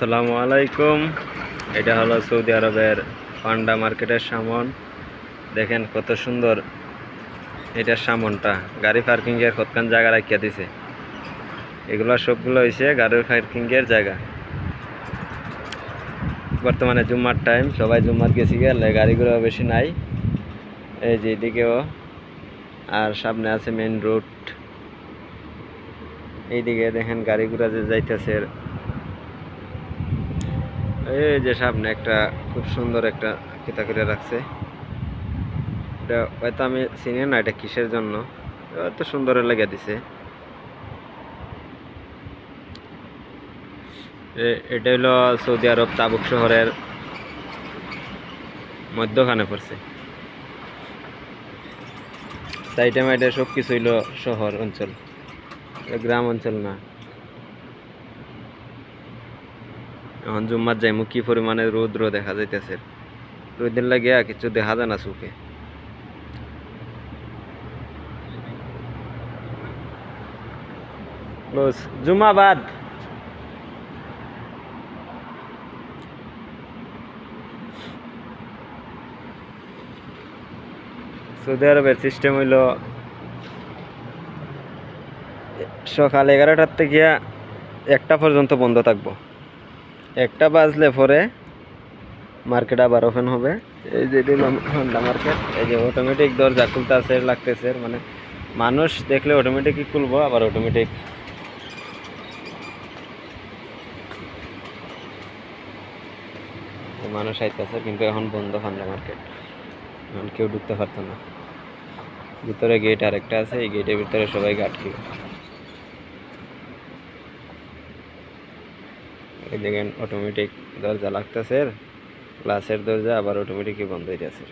আসসালামু আলাইকুম। এটা হলো সৌদি আরবের পান্ডা মার্কেটের সামন। দেখেন কত সুন্দর এটার সামনটা। গাড়ি পার্কিংয়ের কতখান জায়গা রাখিয়া দিছে। এগুলো সবগুলো হয়েছে গাড়ি পার্কিংয়ের জায়গা। বর্তমানে জুম্মার টাইম, সবাই জুম্মার গেছি গেলে গাড়িগুলো বেশি নাই। এই যে এদিকেও, আর সামনে আছে মেন রোড এইদিকে দেখেন গাড়িগুলো যে যাইতেছে এই যে সামনে একটা খুব সুন্দর একটা কিতা করে রাখছে। এটা হয়তো আমি চিনি না এটা কিসের জন্য। এত সুন্দর লেগে দিছে। এটা হলো সৌদি আরব তাবুক শহরের মধ্যখানে পড়ছে। সাইডে মাইডে সব কিছু হইল শহর অঞ্চল। গ্রাম অঞ্চল না। এখন জুম্মার যাইমু, কি পরিমাণে রৌদ্র দেখা যাইতেছে? রোদের লাগিয়া কিছু দেখা যায় না চোখে জুমাবাদ সৌদি আরবের সিস্টেম হইল, সকাল এগারোটার থেকে একটা পর্যন্ত বন্ধ থাকব। একটা বাজলে পরে মার্কেট আবার ওপেন হবে। এই যে হন্ডা মার্কেট এই যে অটোমেটিক দরজা খুলতে আছে লাগতেছে মানে মানুষ দেখলে অটোমেটিকই খুলবো, আবার অটোমেটিক মানুষ আইতেছে, কিন্তু এখন বন্ধ হন্ডা মার্কেট এখন কেউ ঢুকতে পারতো না। ভিতরে গেট আরেকটা আছে, এই গেটের ভিতরে সবাই আটকে দেখেন অটোমেটিক দরজা লাগতেছে গ্লাসের দরজা আবার অটোমেটিকই বন্ধ যাচ্ছে